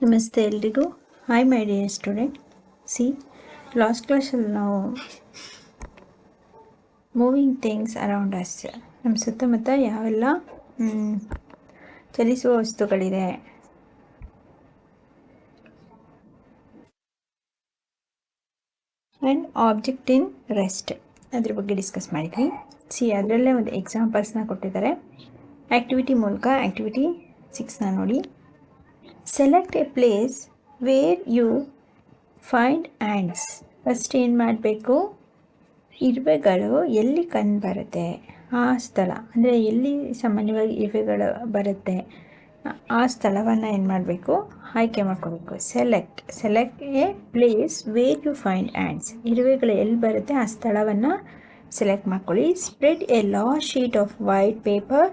ನಮಸ್ತೆ ಎಲ್ರಿಗೂ. Hi my dear students last ಕ್ಲಾಸಲ್ಲಿ ನಾವು ಮೂವಿಂಗ್ ಥಿಂಗ್ಸ್ ಅರೌಂಡ್ ಅಸ್ ನಮ್ಮ ಸುತ್ತಮುತ್ತ ಯಾವೆಲ್ಲ ಚಲಿಸುವ ವಸ್ತುಗಳಿದೆ. ಆ್ಯಂಡ್ ಆಬ್ಜೆಕ್ಟ್ ಇನ್ ರೆಸ್ಟ್ ಅದ್ರ ಬಗ್ಗೆ ಡಿಸ್ಕಸ್ ಮಾಡಿದ್ವಿ. ಸಿ ಅದರಲ್ಲೇ ಒಂದು ಎಕ್ಸಾಂಪಲ್ಸ್ನ ಕೊಟ್ಟಿದ್ದಾರೆ. ಆ್ಯಕ್ಟಿವಿಟಿ ಮೂಲಕ ಆ್ಯಕ್ಟಿವಿಟಿ ಸಿಕ್ಸ್ನ ನೋಡಿ. Select a place where you find ants first ಏನು ಮಾಡಬೇಕು? ಇರುವೆಗಳು ಎಲ್ಲಿ ಕಂಡು ಬರುತ್ತೆ? ಆ ಸ್ಥಳ. ಅಂದರೆ ಎಲ್ಲಿ ಸಾಮಾನ್ಯವಾಗಿ ಇರುವೆಗಳು ಬರುತ್ತೆ? ಆ- ಸ್ಥಳವನ್ನು ಏನು ಮಾಡಬೇಕು? ಆಯ್ಕೆ ಮಾಡ್ಕೋಬೇಕು. Select select a place where you find ants ಇರುವೆಗಳು ಎಲ್ಲಿ ಬರುತ್ತೆ? ಆ ಸ್ಥಳವನ್ನು ಸೆಲೆಕ್ಟ್ ಮಾಡ್ಕೊಳ್ಳಿ. Spread a large sheet of white paper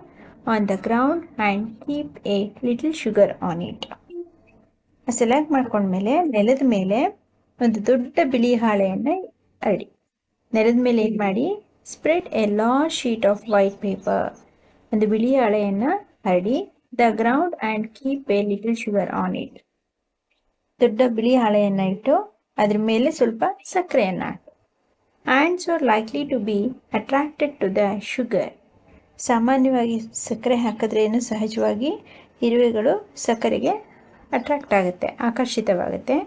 on the ground and keep a little sugar on it select ಮಾಡ್ಕೊಂಡ್ಮೇಲೆ ನೆಲದ ಮೇಲೆ ಒಂದು ದೊಡ್ಡ ಬಿಳಿ ಹಾಳೆಯನ್ನು ಅರಡಿ ನೆಲದ ಮೇಲೆ ಏನು ಮಾಡಿ? Spread a large sheet of white paper ಒಂದು ಬಿಳಿ ಹಾಳೆಯನ್ನು ಹರಡಿ the ground and keep a little sugar on it ದೊಡ್ಡ ಬಿಳಿ ಹಾಳೆಯನ್ನು ಇಟ್ಟು ಅದ್ರ ಮೇಲೆ ಸ್ವಲ್ಪ ಸಕ್ಕರೆಯನ್ನು ಹಾಕಿ. Ants are likely to be attracted to the sugar ಸಾಮಾನ್ಯವಾಗಿ ಸಕ್ಕರೆ ಹಾಕಿದ್ರೇನು ಸಹಜವಾಗಿ ಇರುವೆಗಳು ಸಕ್ಕರೆಗೆ ಅಟ್ರಾಕ್ಟ್ ಆಗುತ್ತೆ, ಆಕರ್ಷಿತವಾಗುತ್ತೆ.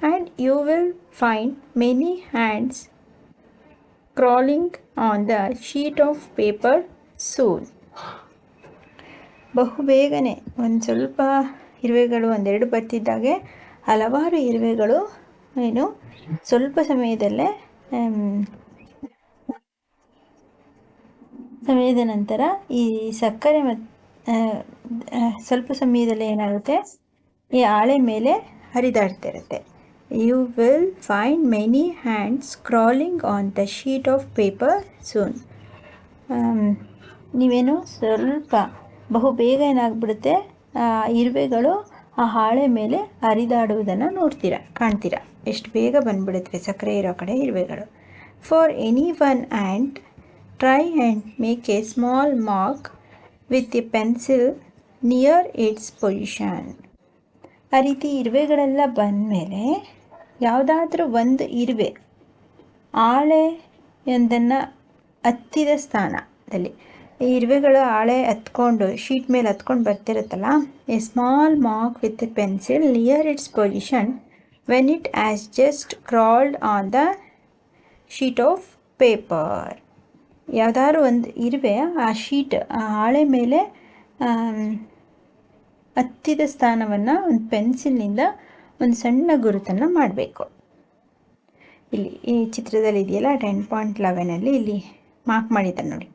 And you will find many hands crawling on the sheet of paper soon ಬಹು ಬೇಗನೆ, ಒಂದು ಸ್ವಲ್ಪ ಇರುವೆಗಳು, ಒಂದೆರಡು ಬರ್ತಿದ್ದಾಗೆ, ಹಲವಾರು ಇರುವೆಗಳು, ಏನು, ಸ್ವಲ್ಪ ಸಮಯದಲ್ಲೇ ಸಮಯದ ನಂತರ ಈ ಸಕ್ಕರೆ ಮತ್ತು ಸ್ವಲ್ಪ ಸಮಯದಲ್ಲೇ ಏನಾಗುತ್ತೆ? ಈ ಹಾಳೆ ಮೇಲೆ ಹರಿದಾಡ್ತಿರುತ್ತೆ you will find many hands crawling on the sheet of paper soon ನೀವೇನು ಸ್ವಲ್ಪ ಬಹು ಬೇಗ ಏನಾಗ್ಬಿಡುತ್ತೆ? ಇರುವೆಗಳು ಆ ಹಾಳೆ ಮೇಲೆ ಹರಿದಾಡುವುದನ್ನು ನೋಡ್ತೀರಾ, ಕಾಣ್ತೀರಾ? ಎಷ್ಟು ಬೇಗ ಬಂದ್ಬಿಡುತ್ತೆ ಸಕ್ಕರೆ ಇರೋ ಕಡೆ ಇರುವೆಗಳು. For any one and try and make a small mark with a pencil near its position ಆ ರೀತಿ ಇರುವೆಗಳೆಲ್ಲ ಬಂದಮೇಲೆ ಯಾವುದಾದ್ರೂ ಒಂದು ಇರುವೆ ಆಳೆಯೊಂದನ್ನು ಹತ್ತಿದ ಸ್ಥಾನದಲ್ಲಿ. ಈ ಇರುವೆಗಳು ಹಾಳೆ ಹತ್ಕೊಂಡು, ಶೀಟ್ ಮೇಲೆ ಹತ್ಕೊಂಡು ಬರ್ತಿರುತ್ತಲ್ಲ a small mark with pencil near its position when it as just crawled on the sheet of paper ಯಾವುದಾದ್ರು ಒಂದು ಇರುವೆ ಆ ಶೀಟ್, ಆ ಹಾಳೆ ಮೇಲೆ ಹತ್ತಿದ ಸ್ಥಾನವನ್ನು ಒಂದು ಪೆನ್ಸಿಲ್ನಿಂದ ಒಂದು ಸಣ್ಣ ಗುರುತನ್ನು ಮಾಡಬೇಕು. ಇಲ್ಲಿ ಈ ಚಿತ್ರದಲ್ಲಿ ಇದೆಯಲ್ಲ ಟೆನ್ ಪಾಯಿಂಟ್ ಲೆವೆನಲ್ಲಿ ಇಲ್ಲಿ ಮಾರ್ಕ್ ಮಾಡಿದ್ದಾರೆ ನೋಡಿ.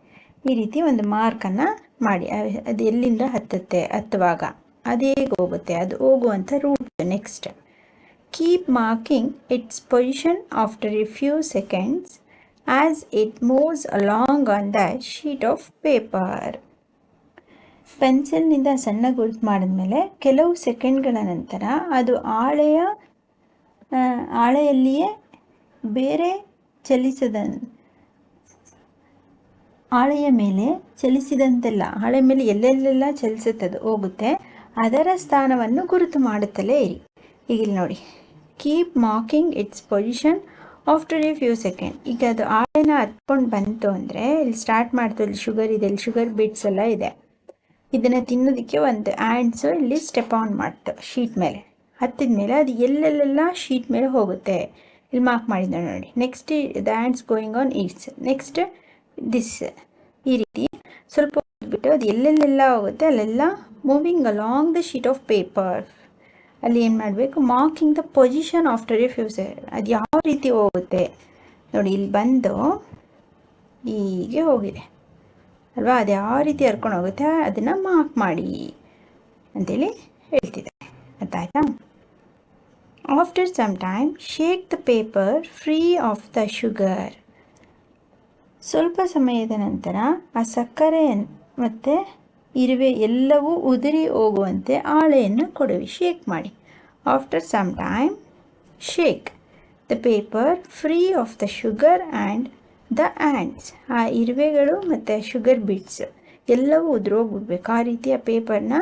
ಈ ರೀತಿ ಒಂದು ಮಾರ್ಕನ್ನು ಮಾಡಿ. ಅದು ಎಲ್ಲಿಂದ ಹತ್ತುತ್ತೆ? ಹತ್ತುವಾಗ. ಅದು ಹೇಗೆ ಹೋಗುತ್ತೆ? ಅದು ಹೋಗುವಂಥ route next keep marking its position after a few seconds as it moves along on the sheet of paper ಪೆನ್ಸಿಲ್ನಿಂದ ಸಣ್ಣ ಗುರುತು ಮಾಡಿದ್ಮೇಲೆ ಕೆಲವು ಸೆಕೆಂಡ್ಗಳ ನಂತರ ಅದು ಹಾಳೆಯ ಹಾಳೆಯಲ್ಲಿಯೇ ಬೇರೆ ಚಲಿಸದ ಹಾಳೆಯ ಮೇಲೆ ಚಲಿಸಿದಂತೆಲ್ಲ ಹಾಳೆ ಮೇಲೆ ಎಲ್ಲೆಲ್ಲೆಲ್ಲ ಚಲಿಸುತ್ತದು ಹೋಗುತ್ತೆ. ಅದರ ಸ್ಥಾನವನ್ನು ಗುರುತು ಮಾಡುತ್ತಲೇ ಇರಿ. ಈಗ ಇಲ್ಲಿ ನೋಡಿ. Keep marking its position after a few second ಈಗ ಅದು ಹಾಳೆನ ಹತ್ಕೊಂಡು ಬಂತು ಅಂದರೆ, ಇಲ್ಲಿ ಸ್ಟಾರ್ಟ್ ಮಾಡ್ತು, ಇಲ್ಲಿ ಶುಗರ್ ಇದೆ, ಇಲ್ಲಿ ಶುಗರ್ ಬಿಟ್ಸ್ ಎಲ್ಲ ಇದೆ. ಇದನ್ನು ತಿನ್ನೋದಕ್ಕೆ ಒಂದು ಆ್ಯಂಡ್ಸು ಇಲ್ಲಿ ಸ್ಟೆಪ್ ಆನ್ ಮಾಡ್ತು ಶೀಟ್ ಮೇಲೆ. ಹತ್ತಿದ ಮೇಲೆ ಅದು ಎಲ್ಲೆಲ್ಲೆಲ್ಲ ಶೀಟ್ ಮೇಲೆ ಹೋಗುತ್ತೆ. ಇಲ್ಲಿ ಮಾರ್ಕ್ ಮಾಡಿದ್ದೆ ನೋಡಿ. Next the ants going on its next this ಈ ರೀತಿ ಸ್ವಲ್ಪ ಬಿಟ್ಟು ಅದು ಎಲ್ಲೆಲ್ಲೆಲ್ಲ ಹೋಗುತ್ತೆ, ಅಲ್ಲೆಲ್ಲ moving along the sheet of paper ಅಲ್ಲಿ ಏನು ಮಾಡಬೇಕು? Marking the position after a ಫ್ಯೂಸರ್ ಅದು ಯಾವ ರೀತಿ ಹೋಗುತ್ತೆ? ನೋಡಿ, ಇಲ್ಲಿ ಬಂದು ಹೀಗೆ ಹೋಗಿದೆ. ಅಲ್ವಾ? ಅದು ಯಾವ ರೀತಿ ಹರ್ಕೊಂಡು ಹೋಗುತ್ತೆ. ಅದನ್ನು ಮಾರ್ಕ್ ಮಾಡಿ ಅಂತೇಳಿ ಹೇಳ್ತಿದ್ದಾರೆ. ಅದಾಯ್ತಾ after some time shake the paper free of the sugar ಸ್ವಲ್ಪ ಸಮಯದ ನಂತರ ಆ ಸಕ್ಕರೆ ಮತ್ತು ಇರುವೆ ಎಲ್ಲವೂ ಉದುರಿ ಹೋಗುವಂತೆ ಆಳೆಯನ್ನು ಕೊಡುವಿ. ಶೇಕ್ ಮಾಡಿ. After some time shake the paper free of the sugar and the ants. ಆ ಇರುವೆಗಳು ಮತ್ತು ಶುಗರ್ ಬಿಟ್ಸ್ ಎಲ್ಲವೂ ಉದುರೋಗ್ಬಿಡ್ಬೇಕು. ಆ ರೀತಿಯ ಪೇಪರ್ನ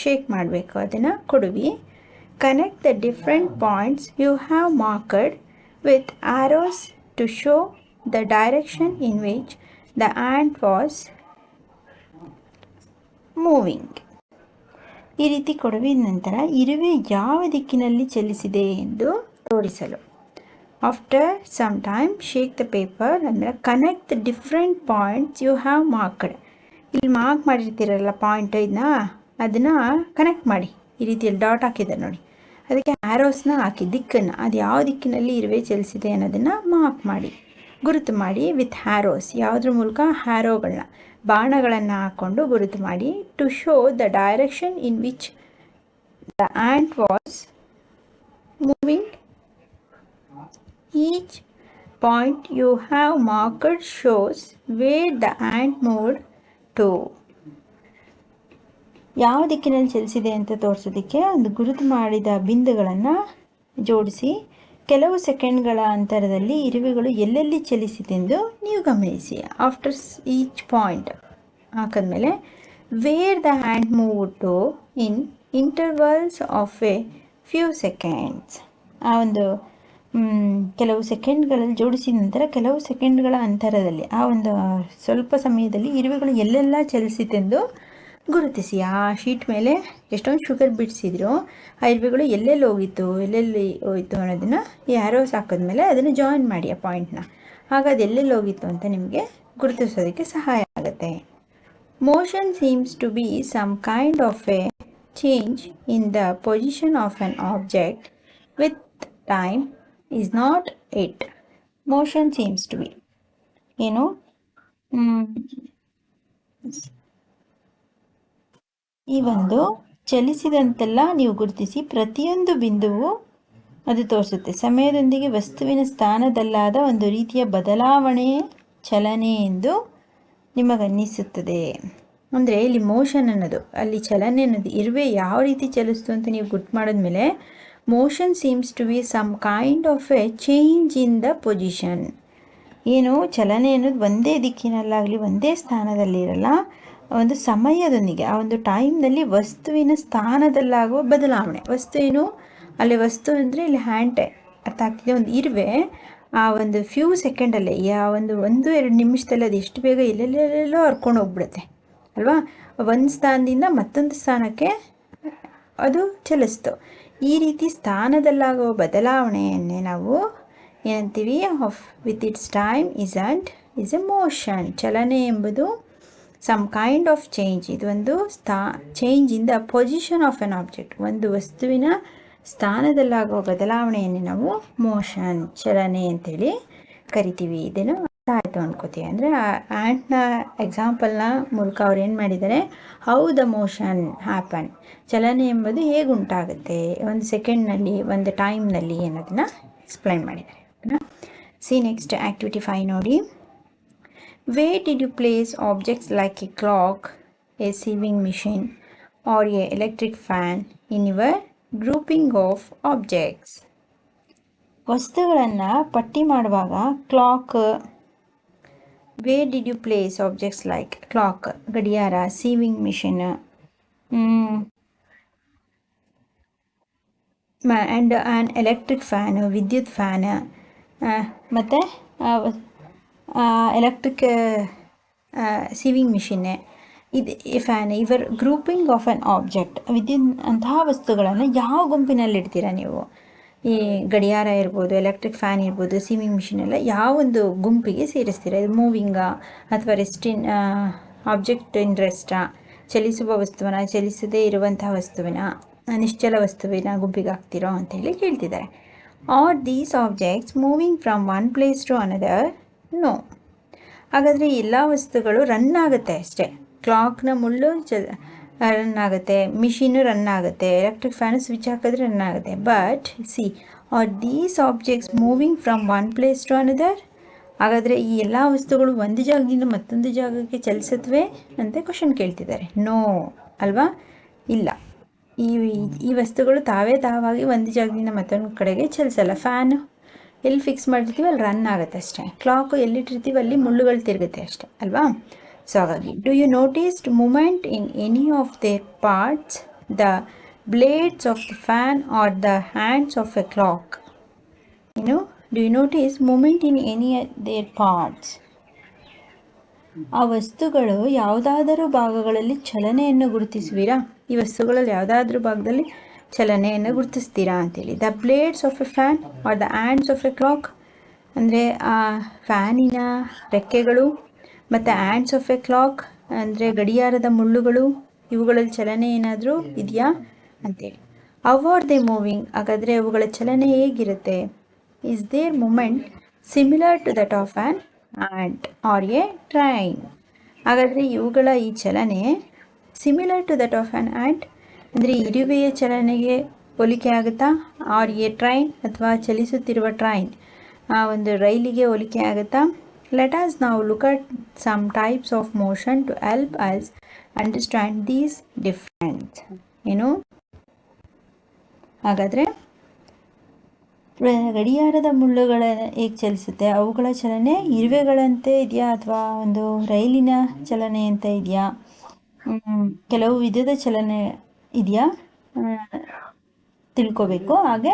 ಶೇಕ್ ಮಾಡಬೇಕು. ಅದನ್ನು ಕೊಡುವಿ. Connect the different points you have marked with arrows to show the direction in which the ant was moving. ಈ ರೀತಿ ಕೊಡುವಿದ ನಂತರ ಇರುವೆ ಯಾವ ದಿಕ್ಕಿನಲ್ಲಿ ಚಲಿಸಿದೆ ಎಂದು ತೋರಿಸಲು. After some time shake the paper ಅಂದರೆ connect the different points you have marked ಇಲ್ಲಿ ಮಾರ್ಕ್ ಮಾಡಿರ್ತೀರಲ್ಲ ಪಾಯಿಂಟ್ ಇದನ್ನ, ಅದನ್ನು ಕನೆಕ್ಟ್ ಮಾಡಿ. ಈ ರೀತಿಯಲ್ಲಿ ಡಾಟ್ ಹಾಕಿದ್ದಾರೆ ನೋಡಿ. ಅದಕ್ಕೆ ಆ್ಯರೋಸ್ನ ಹಾಕಿ, ದಿಕ್ಕನ್ನು, ಅದು ಯಾವ ದಿಕ್ಕಿನಲ್ಲಿ ಇರುವೆ ಚಲಿಸಿದೆ ಅನ್ನೋದನ್ನು ಮಾರ್ಕ್ ಮಾಡಿ. ಗುರುತು ಮಾಡಿ ವಿತ್ ಹ್ಯಾರೋಸ್ ಯಾವುದ್ರ ಮೂಲಕ? ಹ್ಯಾರೋಗಳನ್ನ ಬಾಣಗಳನ್ನು ಹಾಕ್ಕೊಂಡು ಗುರುತು ಮಾಡಿ to show the direction in which the ant was moving each point you have marked shows where the ant moved to. ಯಾವ ದಿಕ್ಕಿನಲ್ಲಿ ಚಲಿಸಿದೆ ಅಂತ ತೋರಿಸೋದಕ್ಕೆ ಒಂದು ಗುರುತು ಮಾಡಿದ ಬಿಂದುಗಳನ್ನು ಜೋಡಿಸಿ. ಕೆಲವು ಸೆಕೆಂಡ್ಗಳ ಅಂತರದಲ್ಲಿ ಇರುವೆಗಳು ಎಲ್ಲೆಲ್ಲಿ ಚಲಿಸಿತೆಂದು ನೀವು ಗಮನಿಸಿ. ಆಫ್ಟರ್ ಈಚ್ ಪಾಯಿಂಟ್ ಹಾಕಿದ್ಮೇಲೆ where the hand move to in intervals of a few seconds ಆ ಒಂದು ಕೆಲವು ಸೆಕೆಂಡ್ಗಳಲ್ಲಿ ಜೋಡಿಸಿದ ನಂತರ ಕೆಲವು ಸೆಕೆಂಡ್ಗಳ ಅಂತರದಲ್ಲಿ, ಆ ಒಂದು ಸ್ವಲ್ಪ ಸಮಯದಲ್ಲಿ ಇರುವೆಗಳು ಎಲ್ಲೆಲ್ಲ ಚಲಿಸಿತೆಂದು ಗುರುತಿಸಿ. ಆ ಶೀಟ್ ಮೇಲೆ ಎಷ್ಟೊಂದು ಶುಗರ್ ಬಿಡಿಸಿದ್ರು, ಆ ಇರುವೆಗಳು ಎಲ್ಲೆಲ್ಲಿ ಹೋಗಿತ್ತು, ಎಲ್ಲೆಲ್ಲಿ ಹೋಯಿತು ಅನ್ನೋದನ್ನು ಈ ಆ್ಯರೋಸ್ ಹಾಕಿದ್ಮೇಲೆ ಅದನ್ನು ಜಾಯಿನ್ ಮಾಡಿ ಆ ಪಾಯಿಂಟ್ನ ಆಗ ಅದು ಎಲ್ಲೆಲ್ಲಿ ಹೋಗಿತ್ತು ಅಂತ ನಿಮಗೆ ಗುರುತಿಸೋದಕ್ಕೆ ಸಹಾಯ ಆಗುತ್ತೆ. Motion seems to be some kind of a change in the position of an object with time is not it. Motion seems to be, ಏನು know, ಈ ಒಂದು ಚಲಿಸಿದಂತೆಲ್ಲ ನೀವು ಗುರುತಿಸಿ ಪ್ರತಿಯೊಂದು ಬಿಂದುವು ಅದು ತೋರಿಸುತ್ತೆ. ಸಮಯದೊಂದಿಗೆ ವಸ್ತುವಿನ ಸ್ಥಾನದಲ್ಲಾದ ಒಂದು ರೀತಿಯ ಬದಲಾವಣೆ ಚಲನೆ ಎಂದು ನಿಮಗನ್ನಿಸುತ್ತದೆ. ಅಂದರೆ ಇಲ್ಲಿ ಮೋಷನ್ ಅನ್ನೋದು ಅಲ್ಲಿ ಚಲನೆ ಅನ್ನೋದು ಇರುವೆ ಯಾವ ರೀತಿ ಚಲಿಸ್ತು ಅಂತ ನೀವು ಗುಟ್ ಮಾಡಿದ್ಮೇಲೆ motion seems to be some kind of a change in the position ಏನು? ಚಲನೆ ಅನ್ನೋದು ಒಂದೇ ದಿಕ್ಕಿನಲ್ಲಾಗಲಿ, ಒಂದೇ ಸ್ಥಾನದಲ್ಲಿರಲ್ಲ. ಒಂದು ಸಮಯದೊಂದಿಗೆ, ಆ ಒಂದು ಟೈಮ್ನಲ್ಲಿ ವಸ್ತುವಿನ ಸ್ಥಾನದಲ್ಲಾಗುವ ಬದಲಾವಣೆ. ವಸ್ತು ಏನು? ಅಲ್ಲಿ ವಸ್ತು ಅಂದರೆ ಇಲ್ಲಿ ಹ್ಯಾಂಡ್ ಅರ್ಥ ಆಗ್ತಿದೆ. ಒಂದು ಇರುವೆ, ಆ ಒಂದು ಫ್ಯೂ ಸೆಕೆಂಡಲ್ಲೇ ಆ ಒಂದು ಒಂದು, ಎರಡು ನಿಮಿಷದಲ್ಲಿ ಅದು ಎಷ್ಟು ಬೇಗ ಎಲ್ಲೆಲ್ಲೆಲ್ಲೋ ಹರ್ಕೊಂಡು ಹೋಗ್ಬಿಡುತ್ತೆ. ಅಲ್ವಾ? ಒಂದು ಸ್ಥಾನದಿಂದ ಮತ್ತೊಂದು ಸ್ಥಾನಕ್ಕೆ ಅದು ಚಲಿಸ್ತು. ಈ ರೀತಿ ಸ್ಥಾನದಲ್ಲಾಗುವ ಬದಲಾವಣೆಯನ್ನೇ ನಾವು ಏನಂತೀವಿ of with its time is and is a motion ಚಲನೆ ಎಂಬುದು ಸಮ್ ಕೈಂಡ್ ಆಫ್ ಚೇಂಜ್ ಇದು ಒಂದು ಸ್ಥಾ change in the position of an object ಒಂದು ವಸ್ತುವಿನ ಸ್ಥಾನದಲ್ಲಾಗುವ ಬದಲಾವಣೆಯನ್ನೇ ನಾವು ಮೋಷನ್ ಚಲನೆ ಅಂತೇಳಿ ಕರಿತೀವಿ. ಇದನ್ನು ಆಯಿತು ಅನ್ಕೋತೀವಿ ಅಂದರೆ ಆ್ಯಂಟ್ನ ಎಕ್ಸಾಂಪಲ್ನ ಮೂಲಕ ಅವ್ರು ಏನು ಮಾಡಿದ್ದಾರೆ? ಹೌ ದ ಮೋಷನ್ ಹ್ಯಾಪನ್ ಚಲನೆ ಎಂಬುದು ಹೇಗೆ ಉಂಟಾಗುತ್ತೆ? ಒಂದು ಸೆಕೆಂಡ್ನಲ್ಲಿ ಒಂದು ಟೈಮ್ನಲ್ಲಿ ಅನ್ನೋದನ್ನ ಎಕ್ಸ್ಪ್ಲೈನ್ ಮಾಡಿದ್ದಾರೆ. ಸಿ ನೆಕ್ಸ್ಟ್ ಆ್ಯಕ್ಟಿವಿಟಿ ಫೈ ನೋಡಿ. Where did you place objects like a clock a sewing machine or a electric fan in your grouping of objects ವಸ್ತುಗಳನ್ನು ಪಟ್ಟಿ ಮಾಡುವಾಗ clock where did you place objects like clock ಗಡಿಯಾರ sewing machine and an electric fan ವಿದ್ಯುತ್ fan ಮತ್ತು electric sewing ಮಿಷಿನ್ನೆ ಇದು fan your grouping of on object ವಿದ್ಯುತ್ ಅಂತಹ ವಸ್ತುಗಳನ್ನು ಯಾವ ಗುಂಪಿನಲ್ಲಿ ಇಡ್ತೀರಾ ನೀವು ಈ ಗಡಿಯಾರ ಇರ್ಬೋದು ಎಲೆಕ್ಟ್ರಿಕ್ ಫ್ಯಾನ್ ಇರ್ಬೋದು ಸಿವಿಂಗ್ ಮಿಷಿನ್ ಎಲ್ಲ ಯಾವ ಒಂದು ಗುಂಪಿಗೆ ಸೇರಿಸ್ತೀರಾ? ಇದು ಮೂವಿಂಗಾ ಅಥವಾ ರೆಸ್ಟಿನ್ ಆಬ್ಜೆಕ್ಟ್ ಇನ್ ರೆಸ್ಟಾ ಚಲಿಸುವ ವಸ್ತುವಿನ ಚಲಿಸದೇ ಇರುವಂತಹ ವಸ್ತುವಿನ, ನಿಶ್ಚಲ ವಸ್ತುವಿನ ಗುಂಪಿಗೆ ಹಾಕ್ತಿರೋ ಅಂತೇಳಿ ಕೇಳ್ತಿದ್ದಾರೆ. Are these objects moving from one place to another no ಹಾಗಾದರೆ ಎಲ್ಲ ವಸ್ತುಗಳು ರನ್ ಆಗುತ್ತೆ ಅಷ್ಟೇ. ಕ್ಲಾಕ್ನ ಮುಳ್ಳು ಚ ರನ್ ಆಗುತ್ತೆ ಮಿಷಿನು ರನ್ ಆಗುತ್ತೆ ಎಲೆಕ್ಟ್ರಿಕ್ ಫ್ಯಾನು ಸ್ವಿಚ್ ಹಾಕಿದ್ರೆ ರನ್ ಆಗುತ್ತೆ but see are these objects moving from one place to another ಹಾಗಾದರೆ ಈ ಎಲ್ಲ ವಸ್ತುಗಳು ಒಂದು ಜಾಗದಿಂದ ಮತ್ತೊಂದು ಜಾಗಕ್ಕೆ ಚಲಿಸತ್ವೆ ಅಂತ ಕ್ವಶನ್ ಕೇಳ್ತಿದ್ದಾರೆ. ನೋ ಅಲ್ವಾ? ಇಲ್ಲ. ಈ ಈ ವಸ್ತುಗಳು ತಾವೇ ತಾವಾಗಿ ಒಂದು ಜಾಗದಿಂದ ಮತ್ತೊಂದು ಕಡೆಗೆ ಚಲಿಸಲ್ಲ. ಫ್ಯಾನು ಎಲ್ಲಿ ಫಿಕ್ಸ್ ಮಾಡಿರ್ತೀವಿ ಅಲ್ಲಿ ರನ್ ಆಗುತ್ತೆ ಅಷ್ಟೇ. ಕ್ಲಾಕು ಎಲ್ಲಿಟ್ಟಿರ್ತೀವಿ ಅಲ್ಲಿ ಮುಳ್ಳುಗಳು ತಿರುಗುತ್ತೆ ಅಷ್ಟೇ, ಅಲ್ವಾ? ಹಾಗಾಗಿ do you noticed movement in any of their parts the blades of the fan or the hands of a clock. You know, do you notice movement in any of their parts? ಆ ವಸ್ತುಗಳು ಯಾವುದಾದರೂ ಭಾಗಗಳಲ್ಲಿ ಚಲನೆಯನ್ನು ಗುರುತಿಸುವಿರಾ? ಈ ವಸ್ತುಗಳಲ್ಲಿ ಯಾವುದಾದ್ರೂ ಭಾಗದಲ್ಲಿ ಚಲನೆಯನ್ನು ಗುರುತಿಸ್ತೀರಾ ಅಂತೇಳಿ. The blades of a fan or the hands of a clock ಅಂದರೆ ಆ ಫ್ಯಾನಿನ ರೆಕ್ಕೆಗಳು ಮತ್ತು ಆ್ಯಂಡ್ಸ್ ಆಫ್ ಎ ಕ್ಲಾಕ್ ಅಂದರೆ ಗಡಿಯಾರದ ಮುಳ್ಳುಗಳು, ಇವುಗಳಲ್ಲಿ ಚಲನೆ ಏನಾದರೂ ಇದೆಯಾ ಅಂತೇಳಿ ಅವ್ ಆರ್ ದೇ ಮೂವಿಂಗ್ ಹಾಗಾದರೆ ಅವುಗಳ ಚಲನೆ ಹೇಗಿರುತ್ತೆ? Is their movement similar to that of an ant or a train ಹಾಗಾದರೆ ಇವುಗಳ ಈ ಚಲನೆ similar to that of an ant ಅಂದರೆ ಇರುವೆಯ ಚಲನೆಗೆ ಹೋಲಿಕೆ ಆಗುತ್ತಾ? ಆರ್ ಎ ಟ್ರೈನ್ ಅಥವಾ ಚಲಿಸುತ್ತಿರುವ ಟ್ರೈನ್ ಆ ಒಂದು ರೈಲಿಗೆ ಹೋಲಿಕೆ ಆಗುತ್ತಾ? ಲೆಟ್ ಆಸ್ ನಾವು look at some types of motion to help us understand these difference ಏನು ಹಾಗಾದರೆ ಗಡಿಯಾರದ ಮುಳ್ಳುಗಳ ಹೇಗೆ ಚಲಿಸುತ್ತೆ? ಅವುಗಳ ಚಲನೆ ಇರುವೆಗಳಂತೆ ಇದೆಯಾ ಅಥವಾ ಒಂದು ರೈಲಿನ ಚಲನೆ ಅಂತ ಇದೆಯಾ? ಕೆಲವು ವಿಧದ ಚಲನೆ ಇದೆಯಾ? ತಿಳ್ಕೋಬೇಕು. ಹಾಗೆ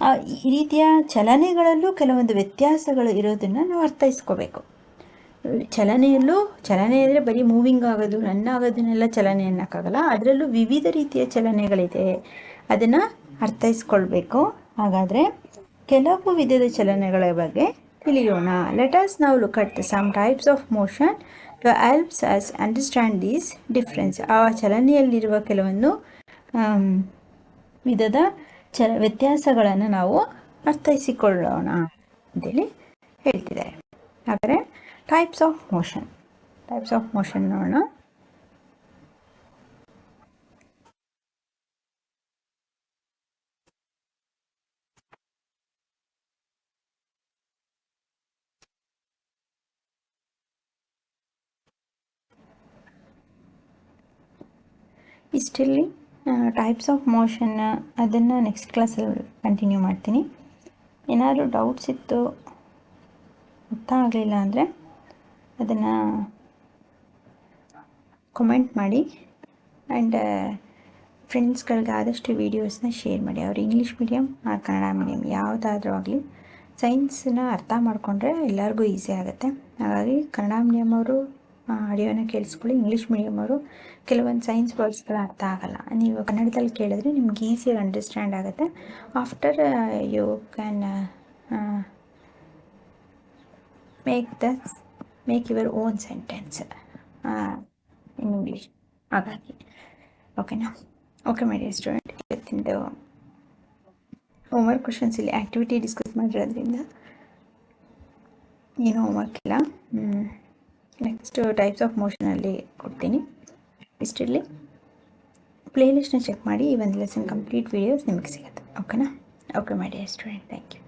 ಈ ರೀತಿಯ ಚಲನೆಗಳಲ್ಲೂ ಕೆಲವೊಂದು ವ್ಯತ್ಯಾಸಗಳು ಇರೋದನ್ನು ನಾವು ಅರ್ಥೈಸ್ಕೋಬೇಕು. ಚಲನೆಯಲ್ಲೂ, ಚಲನೆ ಅಂದರೆ ಬರೀ ಮೂವಿಂಗ್ ಆಗೋದು ರನ್ ಆಗೋದನ್ನೆಲ್ಲ ಚಲನೆ ಅನ್ನೋಕ್ಕಾಗಲ್ಲ. ಅದರಲ್ಲೂ ವಿವಿಧ ರೀತಿಯ ಚಲನೆಗಳಿದೆ. ಅದನ್ನು ಅರ್ಥೈಸ್ಕೊಳ್ಬೇಕು. ಹಾಗಾದರೆ ಕೆಲವು ವಿಧದ ಚಲನೆಗಳ ಬಗ್ಗೆ ತಿಳಿಯೋಣ. ಲೆಟರ್ಸ್ ನಾವು look at some types of motion to helps us understand these difference ಆ ಚಲನೆಯಲ್ಲಿರುವ ಕೆಲವೊಂದು ವಿಧದ ಚ ವ್ಯತ್ಯಾಸಗಳನ್ನು ನಾವು ಅರ್ಥೈಸಿಕೊಳ್ಳೋಣ ಅಂತೇಳಿ ಹೇಳ್ತಿದ್ದಾರೆ. ಆದರೆ types of motion types of motion ನೋಡೋಣ. ಇಷ್ಟಲ್ಲಿ ಟೈಪ್ಸ್ ಆಫ್ ಮೋಷನ್ ಅದನ್ನು ನೆಕ್ಸ್ಟ್ ಕ್ಲಾಸಲ್ಲಿ ಕಂಟಿನ್ಯೂ ಮಾಡ್ತೀನಿ. ಏನಾದರೂ ಡೌಟ್ಸ್ ಇತ್ತು ಅರ್ಥ ಆಗಲಿಲ್ಲ ಅಂದರೆ ಅದನ್ನು ಕಮೆಂಟ್ ಮಾಡಿ. ಆ್ಯಂಡ್ ಫ್ರೆಂಡ್ಸ್ಗಳಿಗೆ ಆದಷ್ಟು ವೀಡಿಯೋಸ್ನ ಶೇರ್ ಮಾಡಿ. ಅವ್ರು ಇಂಗ್ಲೀಷ್ ಮೀಡಿಯಮ್ ಆ, ಕನ್ನಡ ಮೀಡಿಯಮ್ ಯಾವುದಾದ್ರೂ ಆಗಲಿ. ಸೈನ್ಸನ್ನ ಅರ್ಥ ಮಾಡಿಕೊಂಡ್ರೆ ಎಲ್ಲರಿಗೂ ಈಸಿ ಆಗುತ್ತೆ. ಹಾಗಾಗಿ ಕನ್ನಡ ಮೀಡಿಯಮ್ ಅವರು ಆಡಿಯೋನ ಕೇಳಿಸ್ಕೊಳ್ಳಿ. ಇಂಗ್ಲೀಷ್ ಮೀಡಿಯಮ್ ಅವರು ಕೆಲವೊಂದು ಸೈನ್ಸ್ ವರ್ಡ್ಸ್ಗಳು ಅರ್ಥ ಆಗಲ್ಲ. ನೀವು ಕನ್ನಡದಲ್ಲಿ ಕೇಳಿದ್ರೆ ನಿಮ್ಗೆ ಈಸಿಯಾಗಿ ಅಂಡರ್ಸ್ಟ್ಯಾಂಡ್ ಆಗುತ್ತೆ. After you can make the make your own sentence in English ಹಾಗಾಗಿ ಓಕೆನಾ ಓಕೆ ಮೈ ಡಿಯರ್ ಸ್ಟೂಡೆಂಟ್ ಇವತ್ತಿಂದು ಹೋಮ್ವರ್ಕ್ ಕ್ವಶನ್ಸ್ ಇಲ್ಲಿ ಆ್ಯಕ್ಟಿವಿಟಿ ಡಿಸ್ಕಸ್ ಮಾಡಿರೋದ್ರಿಂದ ಏನೂ ಹೋಮ್ವರ್ಕ್ ಇಲ್ಲ. ನೆಕ್ಸ್ಟ್ ಟೈಪ್ಸ್ ಆಫ್ ಮೋಷನಲ್ಲಿ ಕೊಡ್ತೀನಿ. ಇಷ್ಟಿರಲಿ ಪ್ಲೇಲಿಸ್ಟ್ನ ಚೆಕ್ ಮಾಡಿ ಈ ಒಂದು ಲೆಸನ್ ಕಂಪ್ಲೀಟ್ ವೀಡಿಯೋಸ್ ನಿಮಗೆ ಸಿಗುತ್ತೆ. ಓಕೆನಾ okay my dear student thank you